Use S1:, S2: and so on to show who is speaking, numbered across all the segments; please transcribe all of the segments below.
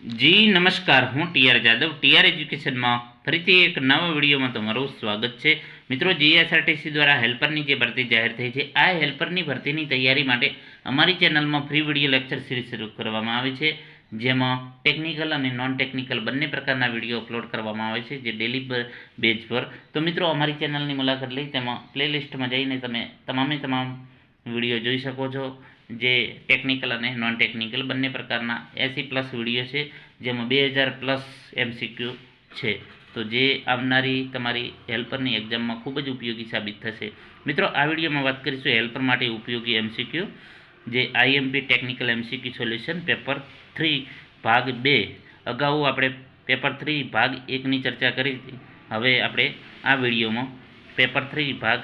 S1: જી, નમસ્કાર. હું TR Jadav. TR એજ્યુકેશનમાં ફરીથી એક નવા વિડીયોમાં તમારું સ્વાગત છે. મિત્રો, જીએસઆરટીસી દ્વારા હેલ્પરની જે ભરતી જાહેર થઈ છે, આ હેલ્પરની ભરતીની તૈયારી માટે અમારી ચેનલમાં ફ્રી વીડિયો લેક્ચર સિરીઝ શરૂ કરવામાં આવી છે, જેમાં ટેકનિકલ અને નોન ટેકનિકલ બંને પ્રકારના વીડિયો અપલોડ કરવામાં આવે છે, જે ડેલી બેઝ પર. તો મિત્રો, અમારી ચેનલની મુલાકાત લઈ, તેમાં પ્લેલિસ્ટમાં જઈને તમે તમામે તમામ વીડિયો જોઈ શકો છો. જે ટેકનિકલ અને નોન ટેકનિકલ બંને પ્રકારના એસી પ્લસ વીડિયો છે, જેમાં બે હજાર પ્લસ એમસીક્યુ છે. તો જે આવનારી તમારી હેલ્પરની એક્ઝામમાં ખૂબ જ ઉપયોગી સાબિત થશે. મિત્રો, આ વિડીયોમાં વાત કરીશું હેલ્પર માટે ઉપયોગી એમસીક્યુ જે IMP technical MCQ solution paper three ભાગ બે. અગાઉ આપણે પેપર થ્રી ભાગ એકની ચર્ચા કરી હતી. હવે આપણે આ વિડીયોમાં પેપર થ્રી ભાગ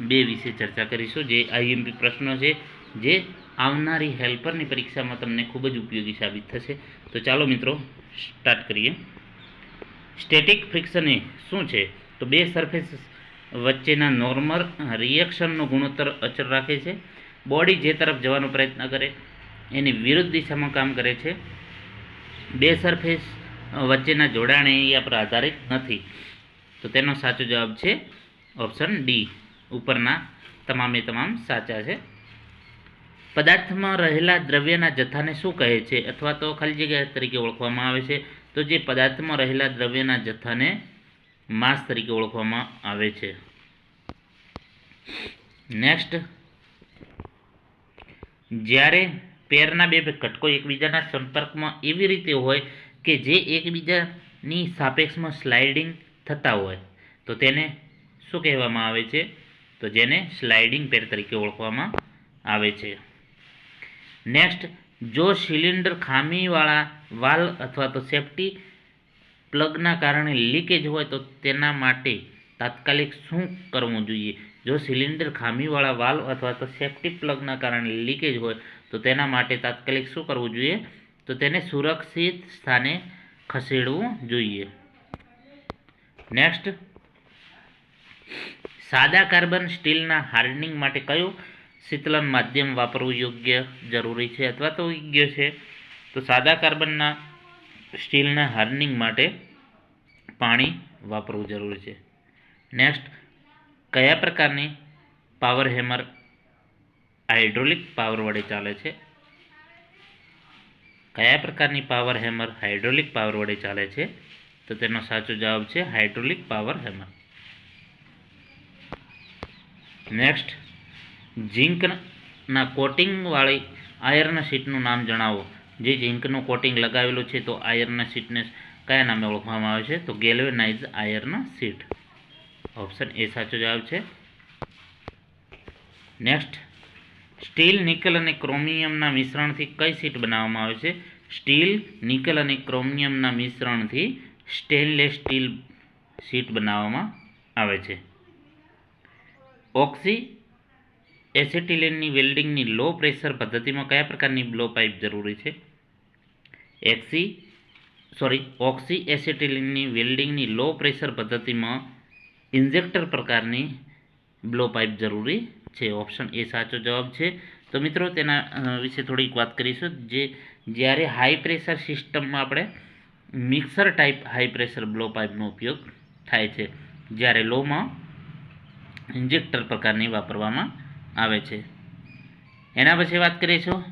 S1: બે વિશે ચર્ચા કરીશું, જે આઈએમપી પ્રશ્નો છે. જે આવનારી હેલ્પરની પરીક્ષામાં તમને ખૂબ જ ઉપયોગી સાબિત થશે. તો ચાલો મિત્રો, સ્ટાર્ટ કરીએ. સ્ટેટિક ફ્રિક્શન એ શું છે? તો બે સરફેસ વચ્ચેના નોર્મલ રિએક્શનનો ગુણોત્તર અચળ રાખે છે. બોડી જે તરફ જવાનો પ્રયત્ન કરે, એની વિરુદ્ધ દિશામાં કામ કરે છે. બે સરફેસ વચ્ચેના જોડાણ એરિયા પર આધારિત નથી. તો તેનો સાચો જવાબ છે ઓપ્શન ડી. ઉપરના તમામે તમામ સાચા છે. પદાર્થમાં રહેલા દ્રવ્યના જથ્થાને શું કહે છે? અથવા તો ખાલી જગ્યા તરીકે ઓળખવામાં આવે છે. તો જે પદાર્થમાં રહેલા દ્રવ્યના જથ્થાને માસ તરીકે ઓળખવામાં આવે છે. નેક્સ્ટ જ્યારે પેરના બે ઘટકો એકબીજાના સંપર્કમાં એવી રીતે હોય કે જે એકબીજાની સાપેક્ષમાં સ્લાઇડિંગ થતા હોય, તો તેને શું કહેવામાં આવે છે? તો જેને સ્લાઇડિંગ પેર તરીકે ઓળખવામાં આવે છે. નેક્સ્ટ જો સિલિન્ડર ખામીવાળા વાલ અથવા તો સેફટી પ્લગના કારણે લીકેજ હોય તો તેના માટે તાત્કાલિક શું કરવું જોઈએ? જો સિલિન્ડર ખામીવાળા વાલ્વ અથવા તો સેફટી પ્લગના કારણે લીકેજ હોય તો તેના માટે તાત્કાલિક શું કરવું જોઈએ? તો તેને સુરક્ષિત સ્થાને ખસેડવું જોઈએ. નેક્સ્ટ સાદા કાર્બન સ્ટીલના હાર્ડનિંગ માટે કયું શીતલન માધ્યમ વાપરવું યોગ્ય જરૂરી છે અથવા તો યોગ્ય છે. તો સાદા કાર્બનના સ્ટીલના હાર્નિંગ માટે પાણી વાપરવું જરૂરી છે. નેક્સ્ટ, કયા પ્રકારની પાવર હેમર હાઇડ્રોલિક પાવર વડે ચાલે છે? કયા પ્રકારની પાવર હેમર હાઇડ્રોલિક પાવર વડે ચાલે છે? તો તેનો સાચો જવાબ છે હાઇડ્રોલિક પાવર હેમર. નેક્સ્ટ ઝિંકના કોટિંગવાળી આયર્ન શીટનું નામ જણાવો. જે ઝીંકનું કોટિંગ લગાવેલું છે તો આયર્ન શીટને કયા નામે ઓળખવામાં આવે છે? તો galvanize iron sheet. Option A સાચો જવાબ છે. નેક્સ્ટ. સ્ટીલ, નિકલ અને ક્રોમિયમના મિશ્રણથી કઈ શીટ બનાવવામાં આવે છે? સ્ટીલ, નિકલ અને ક્રોમિયમના મિશ્રણથી સ્ટેનલેસ સ્ટીલ શીટ બનાવવામાં આવે છે. ઓક્સી એસેટિલિનની વેલ્ડિંગની લો પ્રેશર પદ્ધતિમાં કયા પ્રકારની બ્લો પાઇપ જરૂરી છે? એક્સી, સોરી ઓક્સી એસેટિલિનની વેલ્ડિંગની લો પ્રેશર પદ્ધતિમાં ઇન્જેક્ટર પ્રકારની બ્લો પાઇપ જરૂરી છે? ઓપ્શન એ સાચો જવાબ છે. તો મિત્રો, તેના વિશે થોડીક વાત કરીશું. જે, જ્યારે હાઈ પ્રેશર સિસ્ટમમાં આપણે mixer type high pressure blow પાઇપનો ઉપયોગ થાય છે, જ્યારે લોમાં ઇન્જેક્ટર પ્રકારની વાપરવામાં આવે છે. એના પછી વાત કરીશું.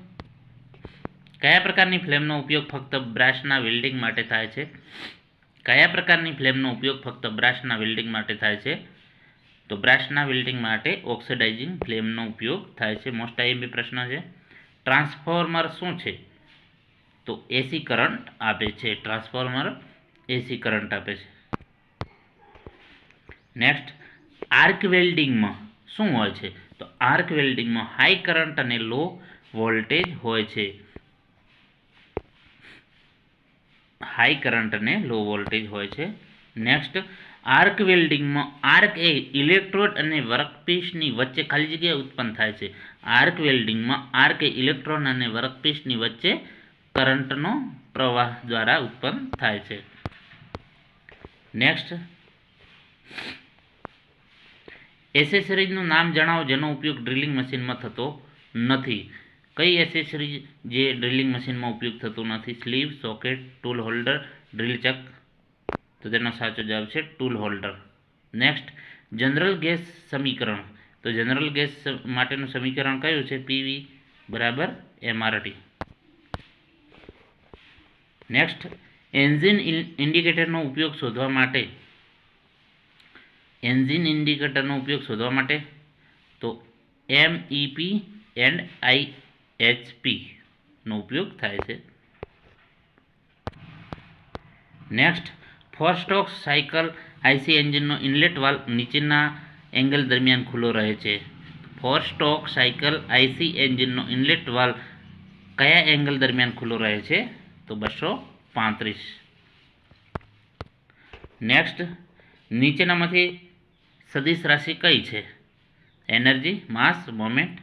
S1: કયા પ્રકારની ફ્લેમનો ઉપયોગ ફક્ત બ્રાશના વેલ્ડિંગ માટે થાય છે? કયા પ્રકારની ફ્લેમનો ઉપયોગ ફક્ત બ્રાશના વેલ્ડિંગ માટે થાય છે? તો બ્રાશના વેલ્ડિંગ માટે ઓક્સિડાઇઝિંગ ફ્લેમનો ઉપયોગ થાય છે. મોસ્ટ આઈએમપી પ્રશ્ન છે. ટ્રાન્સફોર્મર શું છે? તો એસી કરંટ આપે છે. ટ્રાન્સફોર્મર એસી કરંટ આપે છે. નેક્સ્ટ, આર્ક વેલ્ડિંગમાં શું હોય છે? તો આર્ક વેલ્ડિંગમાં હાઈ કરંટ અને લો વોલ્ટેજ હોય છે. હાઈ કરંટ અને લો વોલ્ટેજ હોય છે. નેક્સ્ટ આર્ક વેલ્ડિંગમાં આર્ક એ ઇલેક્ટ્રોડ અને વર્કપીસની વચ્ચે ખાલી જગ્યા ઉત્પન્ન થાય છે. આર્ક વેલ્ડિંગમાં આર્ક એ ઇલેક્ટ્રોન અને વર્કપીસની વચ્ચે કરંટનો પ્રવાહ દ્વારા ઉત્પન્ન થાય છે. નેક્સ્ટ એસેસરીઝનું નામ જણાવો જેનો ઉપયોગ ડ્રિલિંગ મશીનમાં થતો નથી. કઈ એસેસરીઝ જે ડ્રિલિંગ મશીનમાં ઉપયોગ થતો નથી? Sleeve socket tool holder drill chuck તો તેનો સાચો જવાબ છે tool holder next general gas સમીકરણ. તો જનરલ ગેસ માટેનું સમીકરણ કયું છે? પીવી બરાબર? એમઆરટી નેક્સ્ટ એન્જિન ઇન્ડિકેટરનો ઉપયોગ શોધવા માટે એન્જિન ઇન્ડિકેટરનો ઉપયોગ શોધવા માટે, તો એમ ઇપી એન્ડ આઈ એચપીનો ઉપયોગ થાય છે. Next four stroke cycle IC એન્જિનનો inlet valve નીચેના એંગલ દરમિયાન ખુલ્લો રહે છે. ફોર સ્ટોક સાયકલ આઈસી એન્જિનનો ઇનલેટ વાલ્વ કયા એંગલ દરમિયાન ખુલ્લો રહે છે? તો બસો પાંત્રીસ. નેક્સ્ટ નીચેનામાંથી સદિશ રાશિ કઈ છે? એનર્જી માસ મોમેન્ટ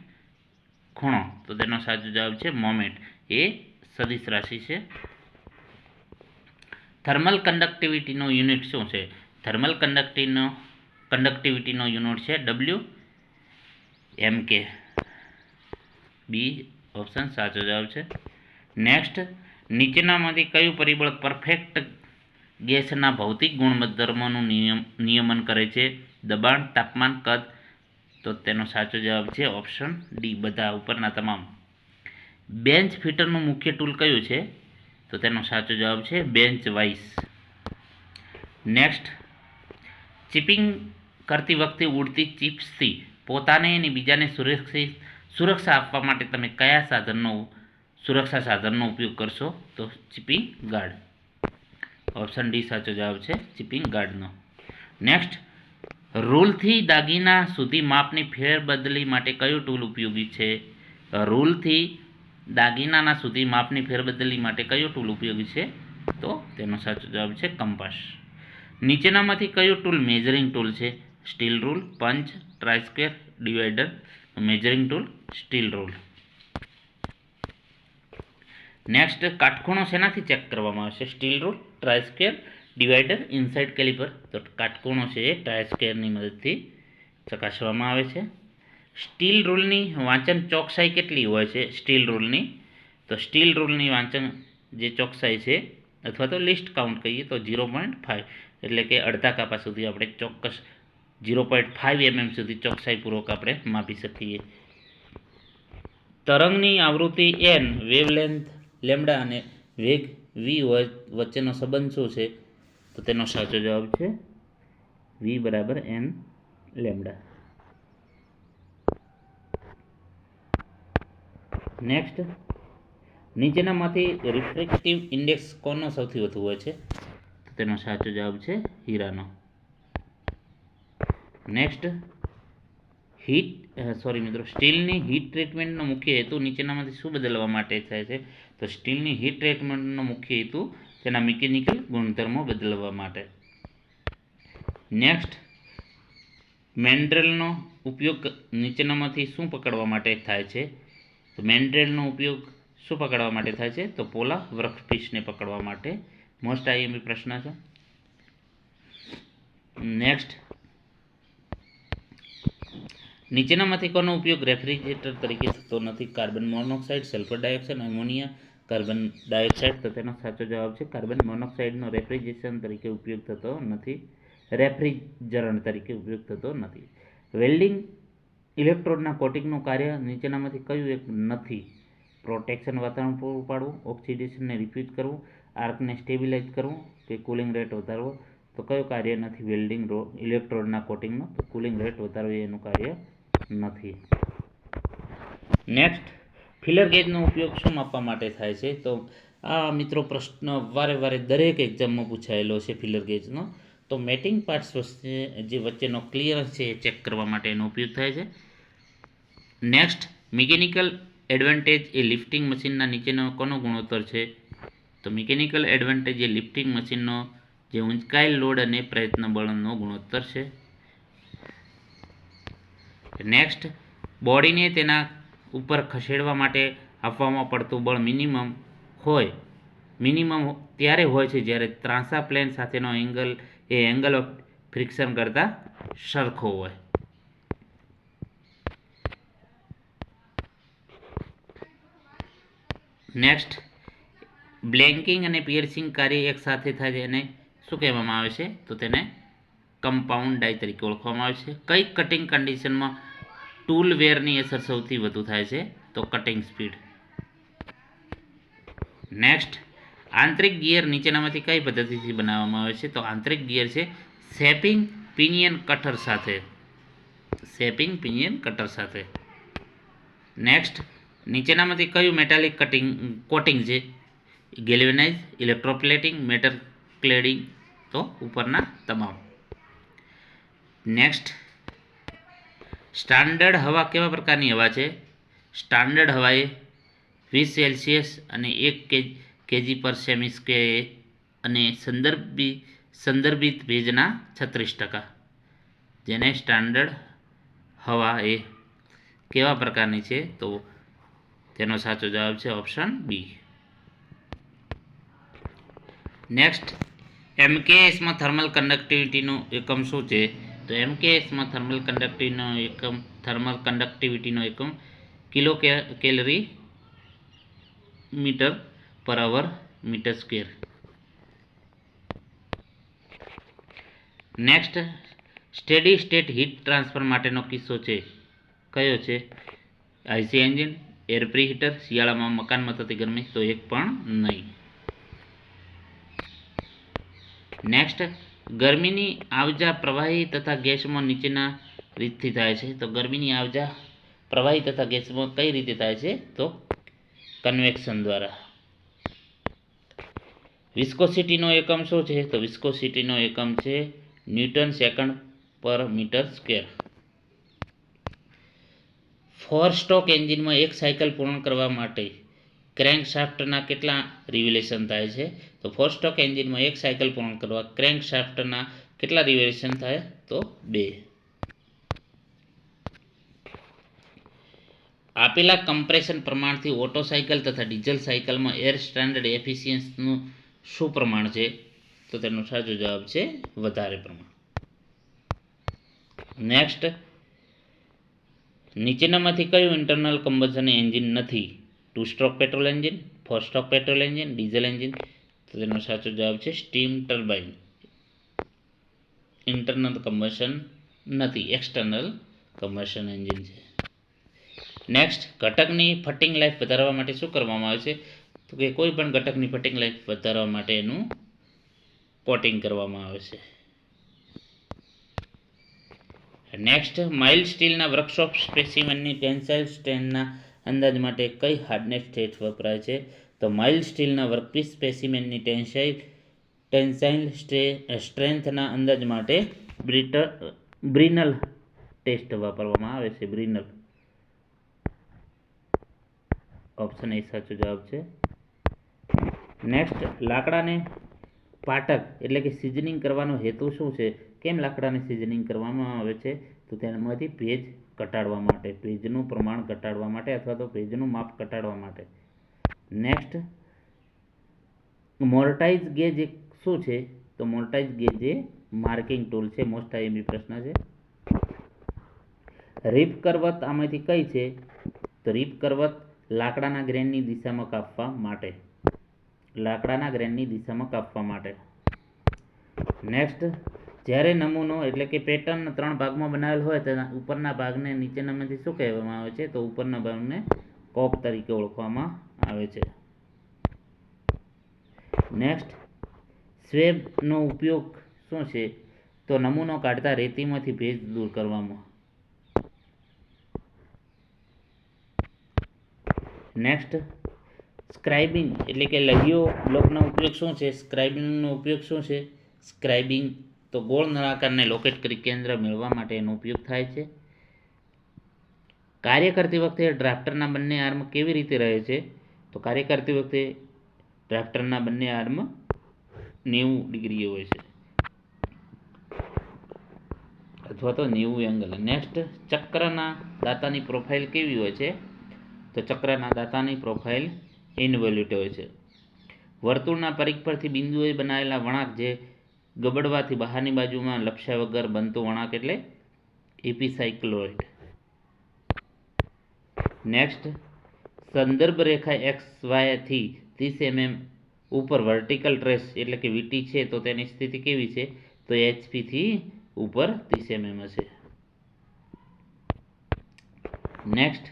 S1: ખૂણો. તો તેનો સાચો જવાબ છે મોમેન્ટ એ સદિશ રાશિ છે. થર્મલ કન્ડક્ટિવિટીનો યુનિટ શું છે? થર્મલ કન્ડક્ટિવનો કન્ડક્ટિવિટીનો યુનિટ છે W M K B option સાચો જવાબ છે. નેક્સ્ટ નીચેનામાંથી કયું પરિબળ પરફેક્ટ ગેસના ભૌતિક ગુણધર્મોનું નિયમ, નિયમન કરે છે? દબાણ, તાપમાન, કદ? તો તેનો સાચો જવાબ છે ઓપ્શન ડી, બધા ઉપરના તમામ. બેન્ચ ફિટરનું મુખ્ય ટૂલ કયું છે? તો તેનો સાચો જવાબ છે બેન્ચ વાઇસ. નેક્સ્ટ, ચિપિંગ કરતી વખતે ઉડતી ચિપ્સથી પોતાને અને બીજાને સુરક્ષિત, સુરક્ષા આપવા માટે તમે કયા સાધનનો, સુરક્ષા સાધનનો ઉપયોગ કરશો? તો ચિપિંગ ગાર્ડ. ઓપ્શન ડી સાચો જવાબ છે ચિપિંગ ગાર્ડનો. નેક્સ્ટ રૂલથી દાગીના સુધી માપની ફેરબદલી માટે કયું ટૂલ ઉપયોગી છે? રૂલથી દાગીનાના સુધી માપની ફેરબદલી માટે કયો ટૂલ ઉપયોગી છે? તો તેનો સાચો જવાબ છે કંપાસ. નીચેનામાંથી કયું ટૂલ મેજરિંગ ટૂલ છે? Steel rule, punch try square divider measuring tool, steel rule. Next, કાટખૂણો શેનાથી ચેક કરવામાં આવશે? Steel rule try square divider inside caliper તો કાટકોણો છે એ ટાયર સ્કેરની મદદથી ચકાસવામાં આવે છે. સ્ટીલ રૂલની વાંચન ચોકસાઈ કેટલી હોય છે? સ્ટીલ રૂલની તો સ્ટીલ રૂલની વાંચન જે ચોકસાઈ છે, અથવા તો લિસ્ટ કાઉન્ટ કહીએ તો ઝીરો પોઈન્ટ ફાઇવ એટલે કે અડધા કાપા સુધી આપણે ચોક્કસ ઝીરો પોઈન્ટ ફાઇવ એમએમ સુધી ચોકસાઈપૂર્વક આપણે માપી શકીએ. તરંગની આવૃત્તિ એન વેવલેન્થ લેમડા અને વેગ વી વચ્ચેનો સંબંધ શું છે? તો તેનો સાચો જવાબ છે વી બરાબર એન લેમડા. નેક્સ્ટ નીચેનામાંથી રિફ્રેક્ટિવ ઇન્ડેક્સ કોનો સૌથી વધુ હોય છે? તો તેનો સાચો જવાબ છે હીરાનો. નેક્સ્ટ હીટ સોરી મિત્રો, સ્ટીલની હીટ ટ્રીટમેન્ટનો મુખ્ય હેતુ નીચેનામાંથી શું બદલવા માટે થાય છે? તો સ્ટીલની હીટ ટ્રીટમેન્ટનો મુખ્ય હેતુ તેના મિકેનિકલ ગુણધર્મો બદલવા માટે. નેક્સ્ટ મેન્ડ્રેલનો ઉપયોગ નીચેનામાંથી શું પકડવા માટે થાય છે? તો મેન્ડ્રેલનો ઉપયોગ શું પકડવા માટે થાય છે? તો પોલા વૃક્ષફિશને પકડવા માટે. મોસ્ટ આઈએમપી પ્રશ્ન છે. નેક્સ્ટ નીચેનામાંથી કોનો ઉપયોગ રેફ્રિજરેટર તરીકે થતો નથી? Carbon monoxide, sulphur dioxide, ammonia carbon dioxide તો તેનો સાચો જવાબ છે. કાર્બન મોનોક્સાઇડનો રેફ્રિજરેશન તરીકે ઉપયોગ થતો નથી. રેફ્રિજરણ તરીકે ઉપયોગ થતો નથી. વેલ્ડિંગ ઇલેક્ટ્રોડના કોટિંગનું કાર્ય નીચેનામાંથી કયું એક નથી. પ્રોટેક્શન વાતાવરણ પૂરું પાડવું ઓક્સિડેશનને રિફ્યુઝ કરવું, આર્કને સ્ટેબિલાઇઝ કરવું કે કુલિંગ રેટ વધારવો, તો કયું કાર્ય નથી વેલ્ડિંગ ઇલેક્ટ્રોડના કોટિંગનું, તો કુલિંગ રેટ વધારવું એનું કાર્ય નથી. નેક્સ્ટ ફિલર ગેજનો ઉપયોગ શું માપવા માટે થાય છે? તો આ મિત્રો પ્રશ્ન વારે વારે દરેક એક્ઝામમાં પૂછાયેલો છે ફિલર ગેજનો તો મેટિંગ પાર્ટ્સ વચ્ચે જે વચ્ચેનો ક્લિયરન્સ છે એ ચેક કરવા માટે એનો ઉપયોગ થાય છે. નેક્સ્ટ મિકેનિકલ એડવાન્ટેજ એ લિફ્ટિંગ મશીનના નીચેનો કોનો ગુણોત્તર છે? તો મિકેનિકલ એડવાન્ટેજ એ લિફ્ટિંગ મશીનનો જે ઊંચકાયેલ લોડ અને પ્રયત્ન બળનો ગુણોત્તર છે. નેક્સ્ટ બોડીને તેના ઉપર ખસેડવા માટે આપવામાં પડતું બળ મિનિમમ હોય. મિનિમમ ત્યારે હોય છે જ્યારે ત્રાંસા પ્લેન સાથેનો એંગલ એ એંગલ ઓફ ફ્રિક્શન કરતાં સરખો હોય. નેક્સ્ટ બ્લેન્કિંગ અને પિયર્સિંગ કાર્ય એક સાથે થાય છે એને શું કહેવામાં આવે છે? તો તેને કમ્પાઉન્ડ ડાય તરીકે ઓળખવામાં આવે છે. કઈ કટિંગ કન્ડિશનમાં ટૂલ વેરની અસર સૌથી વધુ થાય છે, તો કટિંગ સ્પીડ નેક્સ્ટ આંતરિક ગિયર નીચેનામાંથી કઈ પદ્ધતિથી બનાવવામાં આવે છે? તો આંતરિક ગિયર છે શેપિંગ પિનિયન કટર સાથે. શેપિંગ પિનિયન કટર સાથે. નેક્સ્ટ નીચેનામાંથી કયું મેટાલિક કટિંગ કોટિંગ છે? ગેલ્વેનાઇઝ ઇલેક્ટ્રોપ્લેટિંગ મેટલ ક્લેડિંગ તો ઉપરના તમામ. નેક્સ્ટ સ્ટાન્ડર્ડ હવા કેવા પ્રકારની હવા છે? સ્ટાન્ડર્ડ હવા એ વીસ સેલ્સિયસ અને એક કેજી પર સેમી સ્ક્વેર અને સંદર્ભી, સંદર્ભિત ભેજના છત્રીસ ટકા. જેને સ્ટાન્ડર્ડ હવા એ કેવા પ્રકારની છે? તો તેનો સાચો જવાબ છે ઓપ્શન બી. નેક્સ્ટ એમકેએસમાં થર્મલ કન્ડક્ટિવિટીનું એકમ શું છે? તો એમકેએસમાં થર્મલ કન્ડક્ટિવિટીનો એકમ થર્મલ કન્ડક્ટિવિટીનો એકમ કિલો કેલરી મીટર પર hour metre square next steady state heat transfer માટેનો કિસ્સો છે. કયો છે? આઈસી એન્જિન એર પ્રીહીટર શિયાળામાં મકાનમાં થતી ગરમી, તો એક પણ નહીં. નેક્સ્ટ ગરમીની આવજા પ્રવાહી તથા ગેસમાં નીચેના રીતથી થાય છે. તો ગરમીની આવજા પ્રવાહી તથા ગેસમાં કઈ રીતે થાય છે? તો કન્વેક્શન દ્વારા. વિસ્કોસિટીનો એકમ શું છે? તો વિસ્કોસિટીનો એકમ છે ન્યૂટન સેકન્ડ પર મીટર સ્ક્વેર. ફોર સ્ટોક એન્જિનમાં એક સાયકલ પૂર્ણ કરવા માટે ક્રેન્ક શાફ્ટના કેટલા રિવ્યુલેશન થાય છે? તો ફોર સ્ટોક એન્જિનમાં એક સાયકલ પૂર્ણ કરવા ક્રેન્ક શાફ્ટના કેટલા રિવ્યુલેશન થાય? તો બે. આપેલા કમ્પ્રેશન પ્રમાણથી ઓટો સાયકલ તથા ડીઝલ સાયકલમાં એર સ્ટાન્ડર્ડ એફિશિયન્સનું શું પ્રમાણ છે? તો તેનો સાચો જવાબ છે વધારે પ્રમાણ. નેક્સ્ટ નીચેનામાંથી કયું ઇન્ટરનલ કમ્બશન એન્જિન નથી? Two stroke petrol engine four stroke petrol engine diesel engine તો તેનો સાચો જવાબ છે સ્ટીમ ટર્બાઇન ઇન્ટરનલ કમ્બશન નથી એક્સટર્નલ કમ્બશન એન્જિન છે. નેક્સ્ટ ઘટકની ફટિંગ લાઈફ વધારવા માટે શું કરવામાં આવે છે? તો કે કોઈ પણ ઘટકની ફટિંગ લાઈફ વધારવા માટે એનું કોટિંગ કરવામાં આવે છે. નેક્સ્ટ માઇલ સ્ટીલના વર્કશોપ સ્પેસિમેનની ટેન્સાઇલ સ્ટ્રેન્થના અંદાજ માટે કઈ હાર્ડનેસ ટેસ્ટ વપરાય છે? તો માઇલ્ડ સ્ટીલના વર્કપીસ સ્પેસિમેનની ટેન્સાઇલ ટેન્સાઇલ સ્ટ્રે સ્ટ્રેન્થના અંદાજ માટે બ્રિટર બ્રિનલ ટેસ્ટ વાપરવામાં આવે છે, બ્રિનલ. ઓપ્શન એ સાચો જવાબ છે. નેક્સ્ટ લાકડાને પાટક એટલે કે સિઝનિંગ કરવાનો હેતુ શું છે? કેમ લાકડાને સિઝનિંગ કરવામાં આવે છે? તો તેમાંથી ભેજ ઘટાડવા માટે, ભેજનું પ્રમાણ ઘટાડવા માટે અથવા તો ભેજનું માપ ઘટાડવા માટે. નેક્સ્ટ મોર્ટાઇઝ ગેજ એક શું છે? તો મોર્ટાઇઝ ગેજ એ માર્કિંગ ટૂલ છે. મોસ્ટ આઈએમપી પ્રશ્ન છે. રીપ કરવત આમાંથી કઈ છે? તો રીપ કરવત લાકડાના ગ્રેનની દિશામાં કાપવા માટે. લાકડાના ગ્રેનની દિશામાં કાપવા માટે. નેક્સ્ટ જ્યારે નમૂનો એટલે કે પેટર્ન ત્રણ ભાગમાં બનાવેલ હોય તેના ઉપરના ભાગને નીચેનામાંથી શું કહેવામાં આવે છે? તો ઉપરના ભાગને કોપ તરીકે ઓળખવામાં આવે છે. નેક્સ્ટ સ્વેબનો ઉપયોગ શું છે? તો નમૂનો કાઢતા રેતીમાંથી ભેજ દૂર કરવામાં. નેક્સ્ટ સ્ક્રાઇબિંગ એટલે કે લહીઓ બ્લોકનો ઉપયોગ શું છે? સ્ક્રાઇબિંગનો ઉપયોગ શું છે? સ્ક્રાઇબિંગ તો ગોળ નળાકારને લોકેટ કરી કેન્દ્ર મેળવવા માટે એનો ઉપયોગ થાય છે. કાર્ય કરતી વખતે ડ્રાફ્ટરના બંને આર્મ કેવી રીતે રહે છે? તો કાર્ય કરતી વખતે ડ્રાફ્ટરના બંને આર્મ નેવું ડિગ્રી હોય છે. અથવા તો નેવું એંગલ નેક્સ્ટ ચક્રના દાતાની પ્રોફાઇલ કેવી હોય છે? તો ચક્રના દાતાની પ્રોફાઇલ ઇન્વોલ્યુટ હોય છે. વર્તુળના પરિઘ પરથી બિંદુએ બનાવેલા વળાંક જે ગબડવાથી બહારની બાજુમાં લપસ્યા વગર બનતું વણાંક એટલે એપિસાઇક્લોઇડ નેક્સ્ટ સંદર્ભ રેખા એક્સ વાયથી ત્રીસ એમએમ ઉપર વર્ટિકલ ટ્રેસ એટલે કે વીટી છે, તો તેની સ્થિતિ કેવી છે? તો એચપીથી ઉપર ત્રીસ એમએમ હશે. નેક્સ્ટ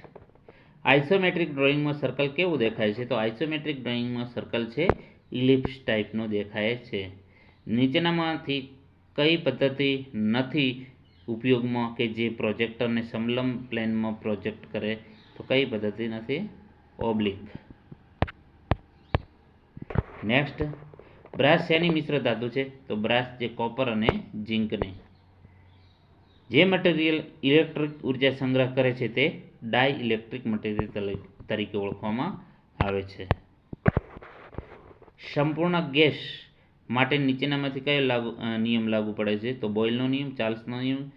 S1: આઇસોમેટ્રિક ડ્રોઈંગમાં સર્કલ કેવું દેખાય છે? તો આઇસોમેટ્રિક ડ્રોઈંગમાં સર્કલ છે ઇલિપ્સ ટાઈપનો દેખાય છે. નીચેનામાંથી કઈ પદ્ધતિ નથી ઉપયોગમાં કે જે પ્રોજેક્ટરને સમલમ પ્લેનમાં પ્રોજેક્ટ કરે, તો કઈ પદ્ધતિ નથી? ઓબ્લિક. નેક્સ્ટ બ્રાસ શેની મિશ્ર ધાતુ છે? તો બ્રાસ જે કોપર અને ઝિંકની. જે મટીરિયલ ઇલેક્ટ્રિક ઊર્જા સંગ્રહ કરે છે તે ડાય ઇલેક્ટ્રિક મટીરિયલ તરીકે ઓળખવામાં આવે છે. સંપૂર્ણ ગેસ માટે નીચેનામાંથી કયો લાગુ નિયમ લાગુ પડે છે? તો બોઇલનો નિયમ, ચાર્લ્સનો નિયમ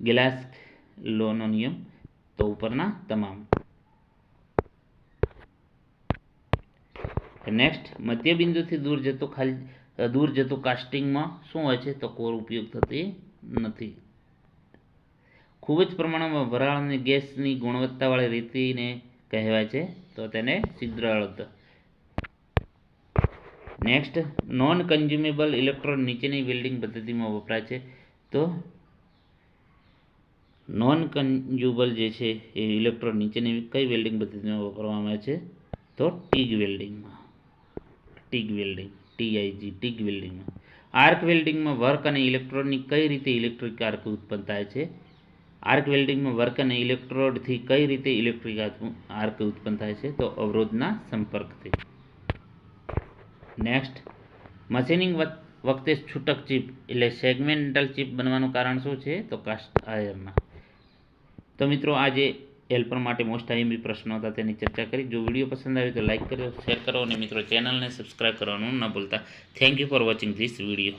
S1: ગ્લાસ લોનો નિયમ, તો ઉપરના તમામ. નેક્સ્ટ મધ્યબિંદુથી દૂર જતો ખાલી દૂર જતો કાસ્ટિંગમાં શું હોય છે? તો કોર ઉપયોગ થતી નથી. ખૂબ જ પ્રમાણમાં વરાળ અને ગેસની ગુણવત્તાવાળી રીતિને કહેવાય છે. તો તેને છિદ્રાળત નેક્સ્ટ નોન કન્ઝ્યુમેબલ ઇલેક્ટ્રોન નીચેની વેલ્ડિંગ પદ્ધતિમાં વપરાય છે. તો નોન કન્ઝ્યુબલ જે છે, એ ઇલેક્ટ્રોન નીચેની કઈ વેલ્ડિંગ પદ્ધતિમાં વાપરવામાં આવે છે? તો ટીગ વેલ્ડિંગમાં ટીગ વેલ્ડિંગ ટીઆઈજી ટીગ વેલ્ડિંગમાં આર્ક વેલ્ડિંગમાં વર્ક અને ઇલેક્ટ્રોનની કઈ રીતે ઇલેક્ટ્રિક આર્ક ઉત્પન્ન થાય છે? આર્ક વેલ્ડિંગમાં વર્ક અને ઇલેક્ટ્રોડથી કઈ રીતે ઇલેક્ટ્રિક આર્ક ઉત્પન્ન થાય છે? તો અવરોધના સંપર્કથી. નેક્સ્ટ મશીનિંગ વખતે છૂટક ચિપ, એટલે સેગમેન્ટલ ચિપ બનવાનું કારણ શું છે? તો કાસ્ટ આયરમાં તો મિત્રો, આજે હેલ્પર માટે મોસ્ટ આઈએમપી પ્રશ્નો હતા, તેની ચર્ચા કરી. જો વીડિયો પસંદ આવે તો લાઈક કરો શેર કરો, અને મિત્રો ચેનલને સબસ્ક્રાઈબ કરવાનું ન ભૂલતા. Thank you for watching this video